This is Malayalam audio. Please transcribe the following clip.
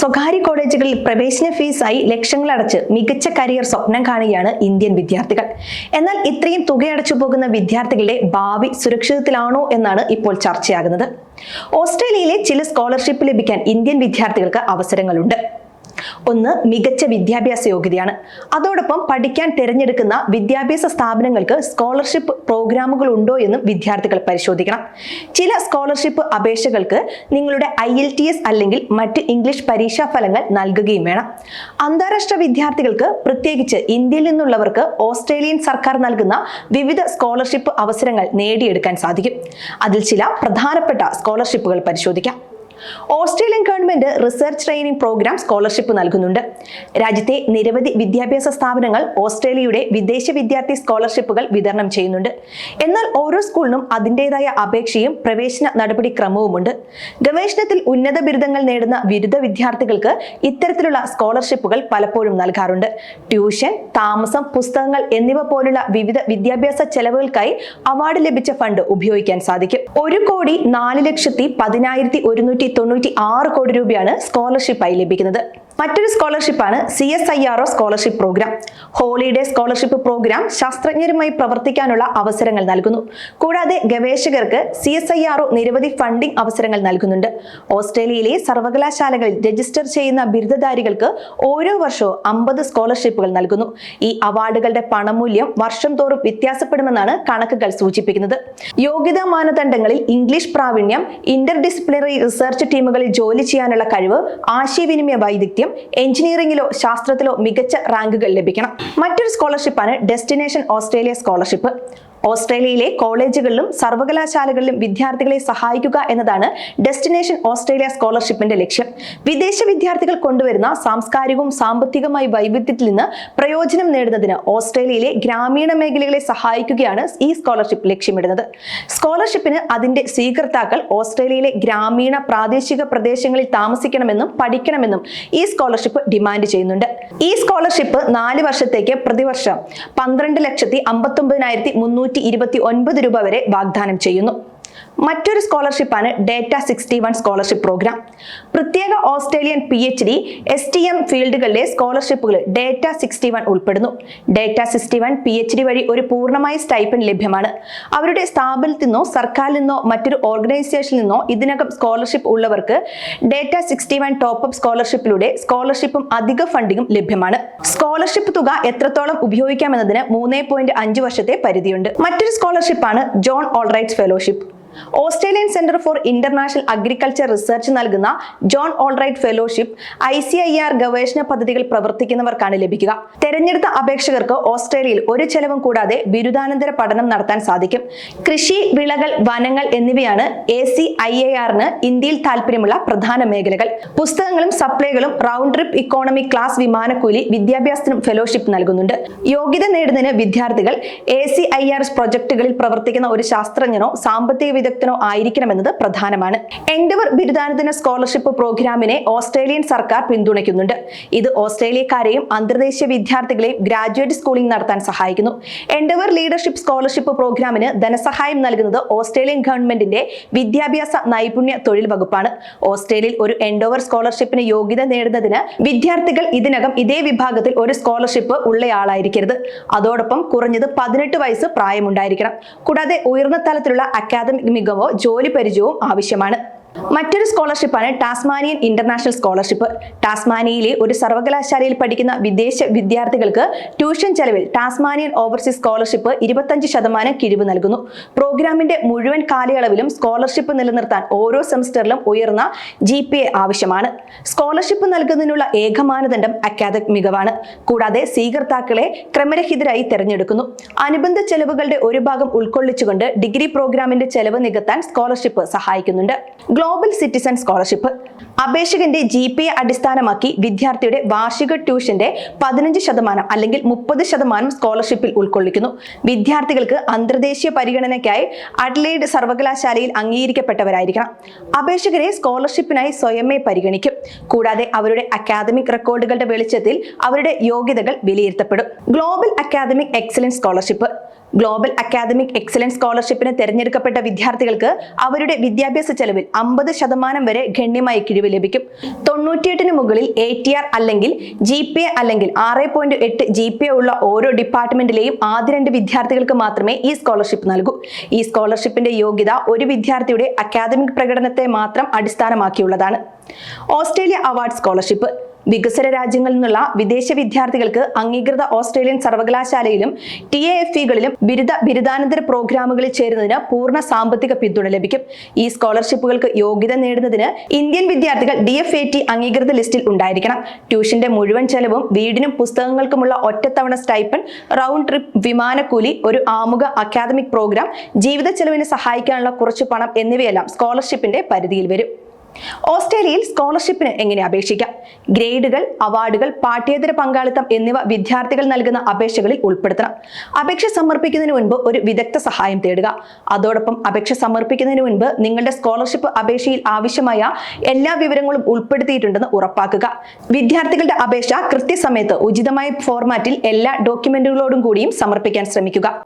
സ്വകാര്യ കോളേജുകളിൽ പ്രവേശന ഫീസായി ലക്ഷങ്ങളടച്ച് മികച്ച കരിയർ സ്വപ്നം കാണുകയാണ് ഇന്ത്യൻ വിദ്യാർത്ഥികൾ. എന്നാൽ ഇത്രയും തുകയടച്ചു പോകുന്ന വിദ്യാർത്ഥികളുടെ ഭാവി സുരക്ഷിതത്തിലാണോ എന്നാണ് ഇപ്പോൾ ചർച്ചയാകുന്നത്. ഓസ്ട്രേലിയയിലെ ചില സ്കോളർഷിപ്പ് ലഭിക്കാൻ ഇന്ത്യൻ വിദ്യാർത്ഥികൾക്ക് അവസരങ്ങളുണ്ട്. ഒന്ന് മികച്ച വിദ്യാഭ്യാസ യോഗ്യതയാണ്. അതോടൊപ്പം പഠിക്കാൻ തിരഞ്ഞെടുക്കുന്ന വിദ്യാഭ്യാസ സ്ഥാപനങ്ങൾക്ക് സ്കോളർഷിപ്പ് പ്രോഗ്രാമുകൾ ഉണ്ടോ എന്നും വിദ്യാർത്ഥികൾ പരിശോധിക്കണം. ചില സ്കോളർഷിപ്പ് അപേക്ഷകൾക്ക് നിങ്ങളുടെ ഐ എൽ ടി എസ് അല്ലെങ്കിൽ മറ്റ് ഇംഗ്ലീഷ് പരീക്ഷാ ഫലങ്ങൾ നൽകുകയും വേണം. അന്താരാഷ്ട്ര വിദ്യാർത്ഥികൾക്ക് പ്രത്യേകിച്ച് ഇന്ത്യയിൽ നിന്നുള്ളവർക്ക് ഓസ്ട്രേലിയൻ സർക്കാർ നൽകുന്ന വിവിധ സ്കോളർഷിപ്പ് അവസരങ്ങൾ നേടിയെടുക്കാൻ സാധിക്കും. അതിൽ ചില പ്രധാനപ്പെട്ട സ്കോളർഷിപ്പുകൾ പരിശോധിക്കാം. Australian government research training programme scholarship നൽകുന്നുണ്ട്. രാജ്യത്തെ നിരവധി വിദ്യാഭ്യാസ സ്ഥാപനങ്ങൾ ഓസ്ട്രേലിയയുടെ വിദേശ വിദ്യാർത്ഥി സ്കോളർഷിപ്പുകൾ വിതരണം ചെയ്യുന്നുണ്ട്. എന്നാൽ ഓരോ സ്കൂളിനും അതിന്റെതായ അപേക്ഷയും പ്രവേശന നടപടിക്രമവുമുണ്ട്. ഗവേഷണത്തിൽ ഉന്നത ബിരുദങ്ങൾ നേടുന്ന ബിരുദ വിദ്യാർത്ഥികൾക്ക് ഇത്തരത്തിലുള്ള സ്കോളർഷിപ്പുകൾ പലപ്പോഴും നൽകാറുണ്ട്. ട്യൂഷൻ താമസം പുസ്തകങ്ങൾ എന്നിവ പോലുള്ള വിവിധ വിദ്യാഭ്യാസ ചെലവുകൾക്കായി അവാർഡ് ലഭിച്ച ഫണ്ട് ഉപയോഗിക്കാൻ സാധിക്കും. ഒരു കോടി നാല് ലക്ഷത്തി പതിനായിരത്തി ഒരുന്നൂറ്റി തൊണ്ണൂറ്റി ആറ് കോടി രൂപയാണ് സ്കോളർഷിപ്പായി ലഭിക്കുന്നത്. മറ്റൊരു സ്കോളർഷിപ്പാണ് C S I R O scholarship programme holiday scholarship programme ശാസ്ത്രജ്ഞരുമായി പ്രവർത്തിക്കാനുള്ള അവസരങ്ങൾ നൽകുന്നു. കൂടാതെ ഗവേഷകർക്ക് C S I R O നിരവധി ഫണ്ടിംഗ് അവസരങ്ങൾ നൽകുന്നുണ്ട്. ഓസ്ട്രേലിയയിലെ സർവകലാശാലകളിൽ രജിസ്റ്റർ ചെയ്യുന്ന ബിരുദധാരികൾക്ക് ഓരോ വർഷവും അമ്പത് സ്കോളർഷിപ്പുകൾ നൽകുന്നു. ഈ അവാർഡുകളുടെ പണമൂല്യം വർഷം തോറും വ്യത്യാസപ്പെടുമെന്നാണ് കണക്കുകൾ സൂചിപ്പിക്കുന്നത്. യോഗ്യതാ മാനദണ്ഡങ്ങളിൽ ഇംഗ്ലീഷ് പ്രാവീണ്യം ഇന്റർ ഡിസിപ്ലിനറി റിസർച്ച് ടീമുകളിൽ ജോലി ചെയ്യാനുള്ള കഴിവ് ആശയവിനിമയ വൈദഗ്ധ്യം എഞ്ചിനീയറിംഗിലോ ശാസ്ത്രത്തിലോ മികച്ച റാങ്കുകൾ ലഭിക്കണം. മറ്റൊരു സ്കോളർഷിപ്പാണ് ഡെസ്റ്റിനേഷൻ ഓസ്ട്രേലിയ സ്കോളർഷിപ്പ് ഓസ്ട്രേലിയയിലെ കോളേജുകളിലും സർവകലാശാലകളിലും വിദ്യാർത്ഥികളെ സഹായിക്കുക എന്നതാണ് ഡെസ്റ്റിനേഷൻ ഓസ്ട്രേലിയ സ്കോളർഷിപ്പിന്റെ ലക്ഷ്യം. വിദേശ വിദ്യാർത്ഥികൾ കൊണ്ടുവരുന്ന സാംസ്കാരികവും സാമ്പത്തികമായി വൈവിധ്യത്തിൽ നിന്ന് പ്രയോജനം നേടുന്നതിന് ഓസ്ട്രേലിയയിലെ ഗ്രാമീണ മേഖലകളെ സഹായിക്കുകയാണ് ഈ സ്കോളർഷിപ്പ് ലക്ഷ്യമിടുന്നത്. സ്കോളർഷിപ്പിന് അതിന്റെ സ്വീകർത്താക്കൾ ഓസ്ട്രേലിയയിലെ ഗ്രാമീണ പ്രാദേശിക പ്രദേശങ്ങളിൽ താമസിക്കണമെന്നും പഠിക്കണമെന്നും ഈ സ്കോളർഷിപ്പ് ഡിമാൻഡ് ചെയ്യുന്നുണ്ട്. ഈ സ്കോളർഷിപ്പ് നാല് വർഷത്തേക്ക് പ്രതിവർഷം പന്ത്രണ്ട് ലക്ഷത്തി അമ്പത്തൊമ്പതിനായിരത്തി മുന്നൂറ്റി ഒൻപത് രൂപ വരെ വാഗ്ദാനം ചെയ്യുന്നു. മറ്റൊരു സ്കോളർഷിപ്പാണ് data sixty one scholarship programme. പ്രത്യേക Australian P H D S T M ഫീൽഡുകളിലെ സ്കോളർഷിപ്പുകൾ ഡേറ്റ സിക്സ്റ്റി വൺ ഉൾപ്പെടുന്നു. Data sixty one P H D വഴി ഒരു പൂർണമായ സ്റ്റൈപ്പൻ ലഭ്യമാണ്. അവരുടെ സ്ഥാപനത്തിൽ നിന്നോ സർക്കാരിൽ നിന്നോ മറ്റൊരു ഓർഗനൈസേഷനിൽ നിന്നോ ഇതിനകം സ്കോളർഷിപ്പ് ഉള്ളവർക്ക് ഡേറ്റ സിക്സ്റ്റി വൺ ടോപ്പ് സ്കോളർഷിപ്പിലൂടെ സ്കോളർഷിപ്പും അധിക ഫണ്ടിങ്ങും ലഭ്യമാണ്. സ്കോളർഷിപ്പ് തുക എത്രത്തോളം ഉപയോഗിക്കാമെന്നതിന് മൂന്ന് പോയിന്റ് അഞ്ച് വർഷത്തെ പരിധിയുണ്ട്. മറ്റൊരു സ്കോളർഷിപ്പാണ് John Allwrights fellowship. Australian Centre for International Agriculture Research നൽകുന്ന John Allwright fellowship I C I R ഗവേഷണ പദ്ധതികൾ പ്രവർത്തിക്കുന്നവർക്കാണ് ലഭിക്കുക. തെരഞ്ഞെടുത്ത അപേക്ഷകർക്ക് ഓസ്ട്രേലിയയിൽ ഒരു ചെലവും കൂടാതെ ബിരുദാനന്തര പഠനം നടത്താൻ സാധിക്കും. കൃഷി വിളകൾ വനങ്ങൾ എന്നിവയാണ് എ സി ഐ എ ആറിന് ഇന്ത്യയിൽ താല്പര്യമുള്ള പ്രധാന മേഖലകൾ. പുസ്തകങ്ങളും സപ്ലൈകളും റൗണ്ട് ട്രിപ്പ് ഇക്കോണമി ക്ലാസ് വിമാനക്കൂലി വിദ്യാഭ്യാസത്തിനും ഫെലോഷിപ്പ് നൽകുന്നുണ്ട്. യോഗ്യത നേടുന്നതിന് വിദ്യാർത്ഥികൾ എ സി ഐ ആർ പ്രൊജക്ടുകളിൽ പ്രവർത്തിക്കുന്ന ഒരു ശാസ്ത്രജ്ഞനോ സാമ്പത്തിക വിദഗ്ധനോ ആയിരിക്കണമെന്നത് പ്രധാനമാണ്. എൻഡവർ ബിരുദാനന്തര സ്കോളർഷിപ്പ് പ്രോഗ്രാമിനെ ഓസ്ട്രേലിയൻ സർക്കാർ പിന്തുണയ്ക്കുന്നുണ്ട്. ഇത് ഓസ്ട്രേലിയക്കാരെയും അന്തർദേശീയ വിദ്യാർത്ഥികളെയും ഗ്രാജുവേറ്റ് സ്കൂളിംഗ് നടത്താൻ സഹായിക്കുന്നു. എൻഡവർ ലീഡർഷിപ്പ് സ്കോളർഷിപ്പ് പ്രോഗ്രാമിന് ധനസഹായം നൽകുന്നത് ഓസ്ട്രേലിയൻ ഗവൺമെന്റിന്റെ വിദ്യാഭ്യാസ നൈപുണ്യ തൊഴിൽ വകുപ്പാണ്. ഓസ്ട്രേലിയയിൽ ഒരു എൻഡോവർ സ്കോളർഷിപ്പിന് യോഗ്യത നേടുന്നതിന് വിദ്യാർത്ഥികൾ ഇതിനകം ഇതേ വിഭാഗത്തിൽ ഒരു സ്കോളർഷിപ്പ് ഉള്ളയാളായിരിക്കരുത്. അതോടൊപ്പം കുറഞ്ഞത് പതിനെട്ട് വയസ്സ് പ്രായമുണ്ടായിരിക്കണം. കൂടാതെ ഉയർന്ന തലത്തിലുള്ള അക്കാദമിക് മികവോ ജോലി പരിചയവും ആവശ്യമാണ് മറ്റൊരു സ്കോളർഷിപ്പാണ് ടാസ്മാനിയൻ ഇന്റർനാഷണൽ സ്കോളർഷിപ്പ്. ടാസ്മാനിയയിലെ ഒരു സർവകലാശാലയിൽ പഠിക്കുന്ന വിദേശ വിദ്യാർത്ഥികൾക്ക് ട്യൂഷൻ ചെലവിൽ ടാസ്മാനിയൻ ഓവർസീസ് സ്കോളർഷിപ്പ് ഇരുപത്തഞ്ച് ശതമാനം കിഴിവ് നൽകുന്നു. പ്രോഗ്രാമിന്റെ മുഴുവൻ കാലയളവിലും സ്കോളർഷിപ്പ് നിലനിർത്താൻ ഓരോ സെമസ്റ്ററിലും ഉയർന്ന ജി ആവശ്യമാണ്. സ്കോളർഷിപ്പ് നൽകുന്നതിനുള്ള ഏക മാനദണ്ഡം അക്കാദമിക് മികവാണ്. കൂടാതെ സ്വീകർത്താക്കളെ ക്രമരഹിതരായി തെരഞ്ഞെടുക്കുന്നു. അനുബന്ധ ചെലവുകളുടെ ഒരു ഭാഗം ഉൾക്കൊള്ളിച്ചുകൊണ്ട് ഡിഗ്രി പ്രോഗ്രാമിന്റെ ചെലവ് നികത്താൻ സ്കോളർഷിപ്പ് സഹായിക്കുന്നുണ്ട്. Global citizen scholarship. അപേക്ഷകന്റെ G P A അടിസ്ഥാനമാക്കി വിദ്യാർത്ഥിയുടെ വാർഷിക ട്യൂഷന്റെ പതിനഞ്ച് ശതമാനം അല്ലെങ്കിൽ മുപ്പത് ശതമാനം സ്കോളർഷിപ്പിൽ ഉൾക്കൊള്ളിക്കുന്നു. വിദ്യാർത്ഥികൾക്ക് അന്തർദേശീയ പരിഗണനയ്ക്കായി അഡ്ലൈഡ് സർവകലാശാലയിൽ അംഗീകരിക്കപ്പെട്ടവരായിരിക്കണം. അപേക്ഷകരെ സ്കോളർഷിപ്പിനായി സ്വയമേ പരിഗണിക്കും. കൂടാതെ അവരുടെ അക്കാദമിക് റെക്കോർഡുകളുടെ വെളിച്ചത്തിൽ അവരുടെ യോഗ്യതകൾ വിലയിരുത്തപ്പെടും. Global academic excellence scholarship. Global academic excellence സ്കോളർഷിപ്പിന് തിരഞ്ഞെടുക്കപ്പെട്ട വിദ്യാർത്ഥികൾക്ക് അവരുടെ വിദ്യാഭ്യാസ ചെലവിൽ അമ്പത് ശതമാനം വരെ ഗണ്യമായ കിഴിവ് ലഭിക്കും. തൊണ്ണൂറ്റിയെട്ടിന് മുകളിൽ എ ടി ആർ അല്ലെങ്കിൽ ജി പി എ അല്ലെങ്കിൽ ആറ് പോയിന്റ് എട്ട് ജി പി എ ഉള്ള ഓരോ ഡിപ്പാർട്ട്മെന്റിലെയും ആദ്യ രണ്ട് വിദ്യാർത്ഥികൾക്ക് മാത്രമേ ഈ സ്കോളർഷിപ്പ് നൽകൂ. ഈ സ്കോളർഷിപ്പിന്റെ യോഗ്യത ഒരു വിദ്യാർത്ഥിയുടെ അക്കാദമിക് പ്രകടനത്തെ മാത്രം അടിസ്ഥാനമാക്കിയുള്ളതാണ്. Australia award scholarship. വികസ്വര രാജ്യങ്ങളിൽ നിന്നുള്ള വിദേശ വിദ്യാർത്ഥികൾക്ക് അംഗീകൃത ഓസ്ട്രേലിയൻ സർവകലാശാലയിലും ടി എ എഫ് ഇകളിലും ബിരുദ ബിരുദാനന്തര പ്രോഗ്രാമുകളിൽ ചേരുന്നതിന് പൂർണ സാമ്പത്തിക പിന്തുണ ലഭിക്കും. ഈ സ്കോളർഷിപ്പുകൾക്ക് യോഗ്യത നേടുന്നതിന് ഇന്ത്യൻ വിദ്യാർത്ഥികൾ ഡി എഫ് എ ടി അംഗീകൃത ലിസ്റ്റിൽ ഉണ്ടായിരിക്കണം. ട്യൂഷന്റെ മുഴുവൻ ചെലവും വീടിനും പുസ്തകങ്ങൾക്കുമുള്ള ഒറ്റത്തവണ സ്റ്റൈപ്പൻ റൗണ്ട് ട്രിപ്പ് വിമാനക്കൂലി ഒരു ആമുഖ അക്കാദമിക് പ്രോഗ്രാം ജീവിത ചെലവിന് സഹായിക്കാനുള്ള കുറച്ച് പണം എന്നിവയെല്ലാം സ്കോളർഷിപ്പിന്റെ പരിധിയിൽ വരും. ഓസ്ട്രേലിയയിൽ സ്കോളർഷിപ്പിന് എങ്ങനെ അപേക്ഷിക്കാം? ഗ്രേഡുകൾ അവാർഡുകൾ പാഠ്യേതര പങ്കാളിത്തം എന്നിവ വിദ്യാർത്ഥികൾ നൽകുന്ന അപേക്ഷകളിൽ ഉൾപ്പെടുത്തണം. അപേക്ഷ സമർപ്പിക്കുന്നതിന് മുൻപ് ഒരു വിദഗ്ധ സഹായം തേടുക. അതോടൊപ്പം അപേക്ഷ സമർപ്പിക്കുന്നതിന് മുൻപ് നിങ്ങളുടെ സ്കോളർഷിപ്പ് അപേക്ഷയിൽ ആവശ്യമായ എല്ലാ വിവരങ്ങളും ഉൾപ്പെടുത്തിയിട്ടുണ്ടെന്ന് ഉറപ്പാക്കുക. വിദ്യാർത്ഥികളുടെ അപേക്ഷ കൃത്യസമയത്ത് ഉചിതമായ ഫോർമാറ്റിൽ എല്ലാ ഡോക്യുമെന്റുകളോടും കൂടിയും സമർപ്പിക്കാൻ ശ്രമിക്കുക.